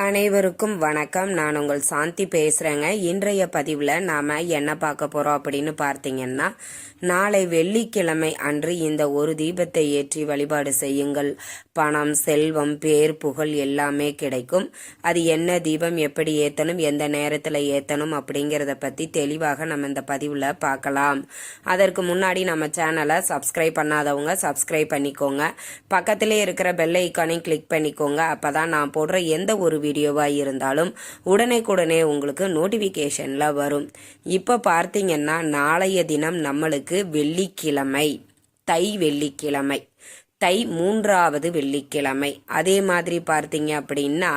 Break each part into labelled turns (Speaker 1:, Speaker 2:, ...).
Speaker 1: அனைவருக்கும் வணக்கம். நான் உங்கள் சாந்தி பேசுகிறேங்க இன்றைய பதிவில் நாம் என்ன பார்க்க போகிறோம் அப்படின்னு பார்த்தீங்கன்னா நாளை வெள்ளிக்கிழமை அன்று இந்த ஒரு தீபத்தை ஏற்றி வழிபாடு செய்யுங்கள். பணம் செல்வம் பேர் புகழ் எல்லாமே கிடைக்கும். அது என்ன தீபம் எப்படி ஏற்றணும் எந்த நேரத்தில் ஏற்றணும் அப்படிங்கிறத பற்றி தெளிவாக நம்ம இந்த பதிவில் பார்க்கலாம். அதற்கு முன்னாடி நம்ம சேனலை சப்ஸ்கிரைப் பண்ணாதவங்க சப்ஸ்கிரைப் பண்ணிக்கோங்க. பக்கத்திலே இருக்கிற பெல் ஐக்கானையும் கிளிக் பண்ணிக்கோங்க. அப்போ தான் நான் போடுற எந்த ஒரு வீடியோவாக இருந்தாலும் உடனேக்குடனே உங்களுக்கு நோட்டிஃபிகேஷனில் வரும். இப்போ பார்த்தீங்கன்னா நாளைய தினம் நம்மளுக்கு வெள்ளிக்கிழமை தை வெள்ளிக்கிழமை. தை மூன்றாவது வெள்ளிக்கிழமை. அதே மாதிரி பார்த்தீங்க அப்படின்னா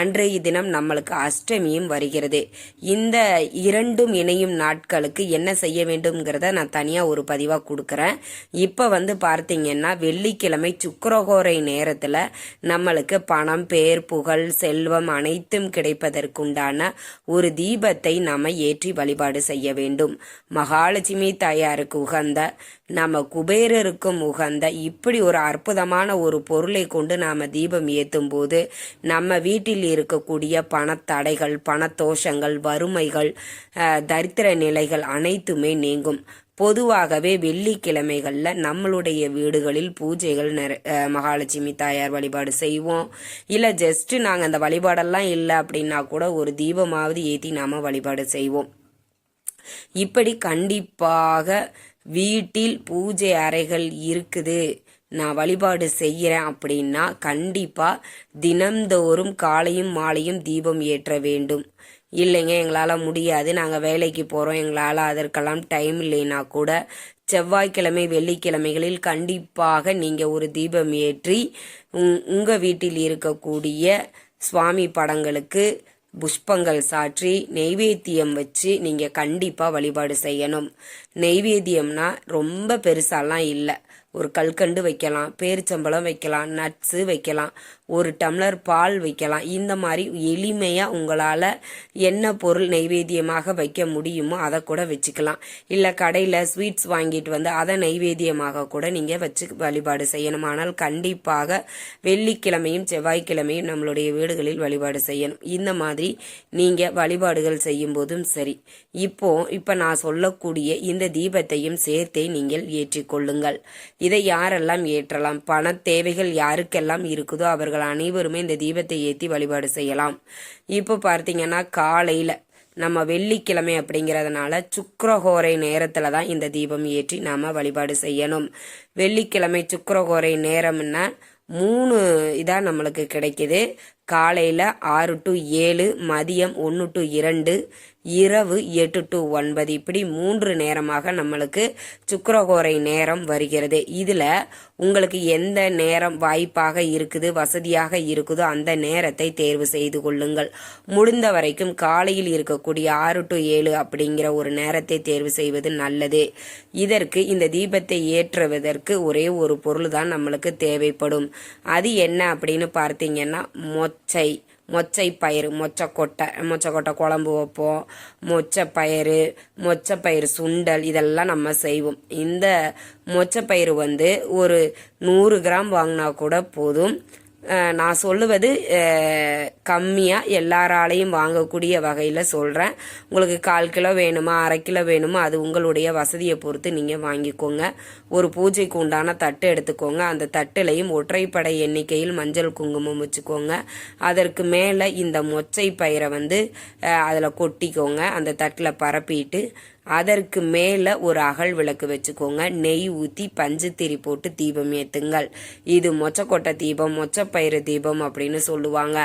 Speaker 1: அன்றைய தினம் நம்மளுக்கு அஷ்டமியும் வருகிறது. இந்த இரண்டும் இணையும் நாட்களுக்கு என்ன செய்ய வேண்டும்ங்கிறத நான் தனியாக ஒரு பதிவாக கொடுக்குறேன். இப்போ வந்து பார்த்தீங்கன்னா வெள்ளிக்கிழமை சுக்கரகோரை நேரத்தில் நம்மளுக்கு பணம் பேர் புகழ் செல்வம் அனைத்தும் கிடைப்பதற்குண்டான ஒரு தீபத்தை நம்ம ஏற்றி வழிபாடு செய்ய வேண்டும். மகாலட்சுமி தாயாருக்கு உகந்த நம்ம குபேரருக்கும் உகந்த இப்படி ஒரு ஒரு அற்புதமான ஒரு பொருளை கொண்டு நாம தீபம் ஏற்றும் போது நம்ம வீட்டில் இருக்கக்கூடிய பணத்தடைகள் பணத்தோஷங்கள் வறுமைகள் தரித்திர நிலைகள் அனைத்துமே நீங்கும். பொதுவாகவே வெள்ளிக்கிழமைகளில் நம்மளுடைய வீடுகளில் பூஜைகள் நிற மகாலட்சுமி தாயார் வழிபாடு செய்வோம். இல்லை ஜஸ்ட் நாங்கள் அந்த வழிபாடெல்லாம் இல்லை அப்படின்னா கூட ஒரு தீபமாவது ஏற்றி நாம வழிபாடு செய்வோம். இப்படி கண்டிப்பாக வீட்டில் பூஜை அறைகள் இருக்குது. நான் வழிபாடு செய்கிறேன் அப்படின்னா கண்டிப்பாக தினம்தோறும் காலையும் மாலையும் தீபம் ஏற்ற வேண்டும். இல்லைங்க எங்களால் முடியாது. நாங்கள் வேலைக்கு போகிறோம் எங்களால் அதற்கெல்லாம் டைம் இல்லைன்னா கூட செவ்வாய்க்கிழமை வெள்ளிக்கிழமைகளில் கண்டிப்பாக நீங்கள் ஒரு தீபம் ஏற்றி உங் உங்கள் வீட்டில் இருக்கக்கூடிய சுவாமி படங்களுக்கு புஷ்பங்கள் சாற்றி நெய்வேத்தியம் வச்சு நீங்கள் கண்டிப்பாக வழிபாடு செய்யணும். நெய்வேத்தியம்னா ரொம்ப பெருசாலாம் இல்லை. ஒரு கல்கண்டு வைக்கலாம் பேரிச்சம்பழம் வைக்கலாம் நட்ஸு வைக்கலாம் ஒரு டம்ளர் பால் வைக்கலாம். இந்த மாதிரி எளிமையாக உங்களால் என்ன பொருள் நைவேத்தியமாக வைக்க முடியுமோ அதை கூட வச்சுக்கலாம். இல்லை கடையில் ஸ்வீட்ஸ் வாங்கிட்டு வந்து அதை நைவேத்தியமாக கூட நீங்கள் வச்சு வழிபாடு செய்யணும். ஆனால் கண்டிப்பாக வெள்ளிக்கிழமையும் செவ்வாய்க்கிழமையும் நம்மளுடைய வீடுகளில் வழிபாடு செய்யணும். இந்த மாதிரி நீங்கள் வழிபாடுகள் செய்யும் போதும் சரி. இப்போ இப்போ நான் சொல்லக்கூடிய இந்த தீபத்தையும் சேர்த்தே நீங்கள் ஏற்றிக்கொள்ளுங்கள். இதை யாரெல்லாம் ஏற்றலாம்? பண தேவைகள் யாருக்கெல்லாம் இருக்குதோ அவர்கள் அனைவருமே இந்த தீபத்தை ஏற்றி வழிபாடு செய்யலாம். இப்போ பார்த்தீங்கன்னா காலையில் நம்ம வெள்ளிக்கிழமை அப்படிங்கிறதுனால சுக்கரகோரை நேரத்தில் தான் இந்த தீபம் ஏற்றி நாம் வழிபாடு செய்யணும். வெள்ளிக்கிழமை சுக்கரகோரை நேரம்னா மூணு இதாக நம்மளுக்கு கிடைக்குது. காலையில் ஆறு டு ஏழு மதியம் ஒன்று டு இரண்டு இரவு எட்டு டு ஒன்பது. இப்படி மூன்று நேரமாக நம்மளுக்கு சுக்கரகோரை நேரம் வருகிறது. இதில் உங்களுக்கு எந்த நேரம் வாய்ப்பாக இருக்குது வசதியாக இருக்குதோ அந்த நேரத்தை தேர்வு செய்து கொள்ளுங்கள். முடிந்த வரைக்கும் காலையில் இருக்கக்கூடிய ஆறு டு ஏழு அப்படிங்கிற ஒரு நேரத்தை தேர்வு செய்வது நல்லது. இதற்கு இந்த தீபத்தை ஏற்றுவதற்கு ஒரே ஒரு பொருள் தான் நம்மளுக்கு தேவைப்படும். அது என்ன அப்படின்னு பார்த்தீங்கன்னா மொச்சை. மொச்சை பயிறு மொச்சக்கொட்டை மொச்சக்கொட்டை குழம்பு வைப்போம். மொச்சப்பயிறு மொச்சப்பயிறு சுண்டல் இதெல்லாம் நம்ம செய்வோம். இந்த மொச்சப்பயிறு வந்து ஒரு நூறு கிராம் வாங்கினா கூட போதும். நான் சொல்லுவது கம்மியாக எல்லாராலையும் வாங்கக்கூடிய வகையில் சொல்கிறேன் உங்களுக்கு கால் கிலோ வேணுமா அரை கிலோ வேணுமா அது உங்களுடைய வசதியை பொறுத்து நீங்கள் வாங்கிக்கோங்க. ஒரு பூஜைக்கு உண்டான தட்டு எடுத்துக்கோங்க. அந்த தட்டுலையும் ஒற்றைப்படை எண்ணிக்கையில் மஞ்சள் குங்குமம் வச்சுக்கோங்க. அதற்கு மேலே இந்த மொச்சை பயிரை வந்து அதில் கொட்டிக்கோங்க. அந்த தட்டில் பரப்பிட்டு அதற்கு மேலே ஒரு அகல் விளக்கு வச்சுக்கோங்க. நெய் ஊற்றி பஞ்சுத்திரி போட்டு தீபம் ஏற்றுங்கள் இது மொச்சக்கொட்டை தீபம் மொச்சப்பயிறு தீபம் அப்படின்னு சொல்லுவாங்க.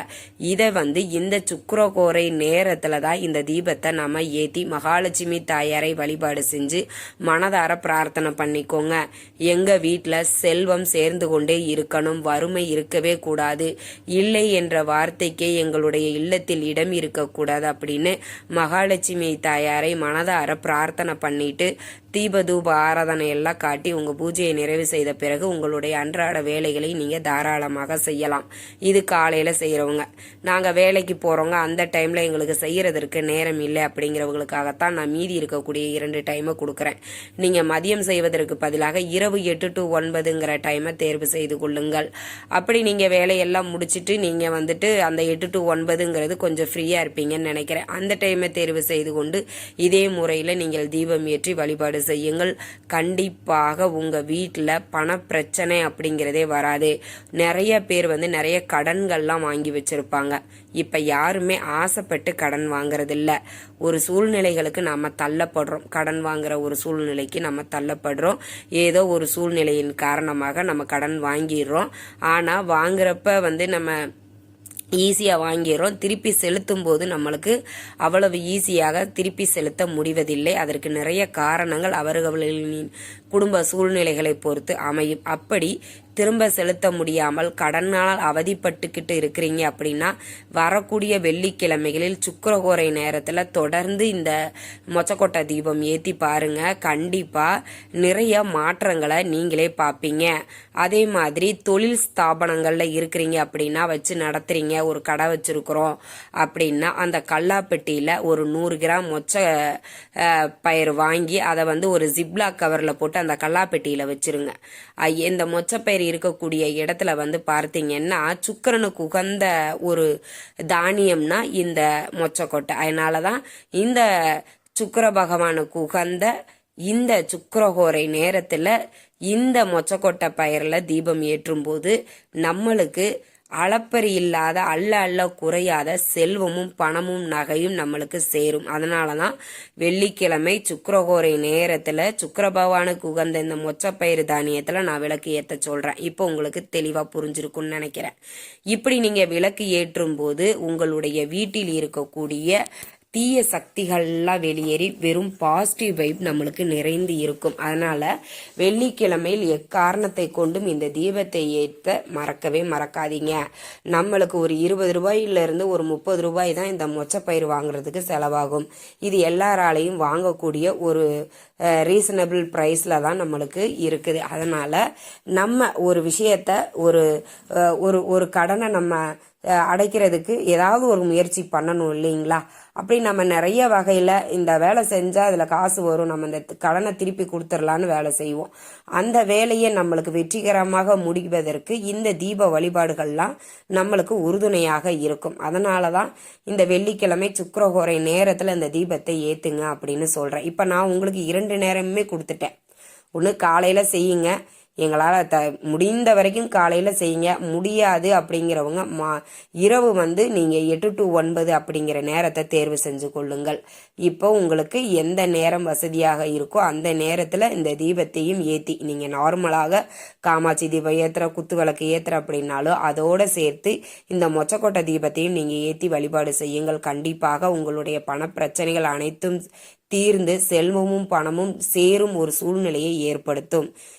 Speaker 1: இதை வந்து இந்த சுக்கரகோரை நேரத்தில் தான் இந்த தீபத்தை நம்ம ஏற்றி மகாலட்சுமி தாயாரை வழிபாடு செஞ்சு மனதார பிரார்த்தனை பண்ணிக்கோங்க. எங்கள் வீட்டில் செல்வம் சேர்ந்து கொண்டே இருக்கணும். வறுமை இருக்கவே கூடாது. இல்லை என்ற வார்த்தைக்கே எங்களுடைய இல்லத்தில் இடம் இருக்கக்கூடாது அப்படின்னு மகாலட்சுமி தாயாரை மனதார பிரார்த்தனை பண்ணிட்டு தீப தூப ஆராதனை எல்லாம் காட்டி உங்க பூஜையை நிறைவு செய்த பிறகு உங்களுடைய அன்றாட வேலைகளை நீங்க தாராளமாக செய்யலாம். இது காலையில செய்யறவங்க நாங்க வேலைக்கு போகிறவங்க அந்த டைம்ல எங்களுக்கு செய்யறதற்கு நேரம் இல்லை அப்படிங்கிறவங்களுக்காகத்தான் நான் மீதி இருக்கக்கூடிய இரண்டு டைமை கொடுக்குறேன். நீங்க மதியம் செய்வதற்கு பதிலாக இரவு எட்டு டு ஒன்பதுங்கிற டைமை தேர்வு செய்து கொள்ளுங்கள். அப்படி நீங்க வேலையெல்லாம் முடிச்சிட்டு நீங்க வந்துட்டு அந்த எட்டு டு ஒன்பதுங்கிறது கொஞ்சம் ஃப்ரீயா இருப்பீங்கன்னு நினைக்கிறேன். அந்த டைமை தேர்வு செய்து கொண்டு இதே முறையில் நீங்கள் தீபம் ஏற்றி வழிபாடு செய்யுங்கள். கண்டிப்பாக உங்க வீட்டில் பண பிரச்சனை அப்படிங்கிறதே வராது. நிறைய பேர் வந்து நிறைய கடன்கள்லாம் வாங்கி வச்சிருப்பாங்க. இப்ப யாருமே ஆசைப்பட்டு கடன் வாங்குறது இல்ல ஒரு சூழ்நிலைகளுக்கு நம்ம தள்ளப்படுறோம். கடன் வாங்குற ஒரு சூழ்நிலைக்கு நம்ம தள்ளப்படுறோம். ஏதோ ஒரு சூழ்நிலையின் காரணமாக நம்ம கடன் வாங்கிடுறோம். ஆனா வாங்குறப்ப வந்து நம்ம ஈஸியாக வாங்கிடுறோம். திருப்பி செலுத்தும் போது நம்மளுக்கு அவ்வளவு ஈஸியாக திருப்பி செலுத்த முடிவதில்லை. அதற்கு நிறைய காரணங்கள் அவர்களின் குடும்ப சூழ்நிலைகளை பொறுத்து அமையும். அப்படி திரும்ப செலுத்த முடியாமல் கடனால் அவதிப்பட்டுக்கிட்டு இருக்கிறீங்க அப்படின்னா வரக்கூடிய வெள்ளிக்கிழமைகளில் சுக்கரகோரை நேரத்தில் தொடர்ந்து இந்த மொச்சக்கொட்டை தீபம் ஏற்றி பாருங்க. கண்டிப்பாக நிறைய மாற்றங்களை நீங்களே பார்ப்பீங்க அதே மாதிரி தொழில் ஸ்தாபனங்களில் இருக்கிறீங்க அப்படின்னா வச்சு நடத்துறீங்க. ஒரு கடை வச்சிருக்கிறோம் அப்படின்னா அந்த கல்லாப்பெட்டியில் ஒரு நூறு கிராம் மொச்ச பயிர் வாங்கி அதை வந்து ஒரு ஜிப்லா கவரில் போட்டு அந்த கல்லாப்பெட்டியில் வச்சிருங்க. இந்த மொச்சப்பயிர் இருக்கக்கூடிய இடத்துல வந்து பார்த்தீங்கன்னா சுக்கரனுக்கு உகந்த ஒரு தானியம்னா இந்த மொச்சக்கொட்டை. அதனால தான் இந்த சுக்கர பகவானுக்கு உகந்த இந்த சுக்கரகோரை நேரத்தில் இந்த மொச்சக்கொட்டை பயிரில் தீபம் ஏற்றும் போது நம்மளுக்கு அளப்பறி இல்லாத அல்ல அல்ல குறையாத செல்வமும் பணமும் நகையும் நம்மளுக்கு சேரும். அதனால தான் வெள்ளிக்கிழமை சுக்கரகோரை நேரத்தில் சுக்கர பகவானுக்கு உகந்த இந்த மொச்சப்பயிறு தானியத்தில் நான் விளக்கு ஏற்ற சொல்கிறேன் இப்போ உங்களுக்கு தெளிவாக புரிஞ்சிருக்கும்னு நினைக்கிறேன். இப்படி நீங்கள் விளக்கு ஏற்றும் போது உங்களுடைய வீட்டில் இருக்கக்கூடிய தீய சக்திகள்லாம் வெளியேறி வெறும் பாசிட்டிவ் வைப் நம்மளுக்கு நிறைந்து இருக்கும். அதனால வெள்ளிக்கிழமையில் எக்காரணத்தை கொண்டும் இந்த தீபத்தை ஏற்ற மறக்கவே மறக்காதீங்க. நம்மளுக்கு ஒரு இருபது ரூபாயிலிருந்து ஒரு முப்பது ரூபாய் தான் இந்த மொச்சப்பயிர் வாங்குறதுக்கு செலவாகும். இது எல்லாராலையும் வாங்கக்கூடிய ஒரு ரீசனபிள் ப்ரைஸில் தான் நம்மளுக்கு இருக்குது. அதனால் நம்ம ஒரு விஷயத்த ஒரு ஒரு ஒரு கடனை நம்ம அடைக்கிறதுக்கு ஏதாவது ஒரு முயற்சி பண்ணணும் இல்லைங்களா? அப்படி நம்ம நிறைய வகையில் இந்த வேலை செஞ்சால் அதில் காசு வரும். நம்ம இந்த கடனை திருப்பி கொடுத்துடலான்னு வேலை செய்வோம். அந்த வேலையை நம்மளுக்கு வெற்றிகரமாக முடிவதற்கு இந்த தீப வழிபாடுகள்லாம் நம்மளுக்கு உறுதுணையாக இருக்கும். அதனால தான் இந்த வெள்ளிக்கிழமை சுக்கரகோரை நேரத்தில் இந்த தீபத்தை ஏற்றுங்க அப்படின்னு சொல்கிறேன் இப்போ நான் உங்களுக்கு இரண்டு நேரமுமே கொடுத்துட்டேன். ஒன்று காலையில் செய்யுங்க எங்களால் த முடிந்த வரைக்கும் காலையில் செய்யுங்க. முடியாது அப்படிங்கிறவங்க மா இரவு வந்து நீங்கள் எட்டு டு ஒன்பது அப்படிங்கிற நேரத்தை தேர்வு செஞ்சு கொள்ளுங்கள். இப்போ உங்களுக்கு எந்த நேரம் வசதியாக இருக்கோ அந்த நேரத்தில் இந்த தீபத்தையும் ஏற்றி நீங்கள் நார்மலாக காமாட்சி தீபம் ஏற்றுற குத்து விளக்கு ஏற்றுற அப்படின்னாலும் அதோடு சேர்த்து இந்த மொச்சக்கொட்டை தீபத்தையும் நீங்கள் ஏற்றி வழிபாடு செய்யுங்கள். கண்டிப்பாக உங்களுடைய பண பிரச்சனைகள் அனைத்தும் தீர்ந்து செல்வமும் பணமும் சேரும் ஒரு சூழ்நிலையை ஏற்படுத்தும்.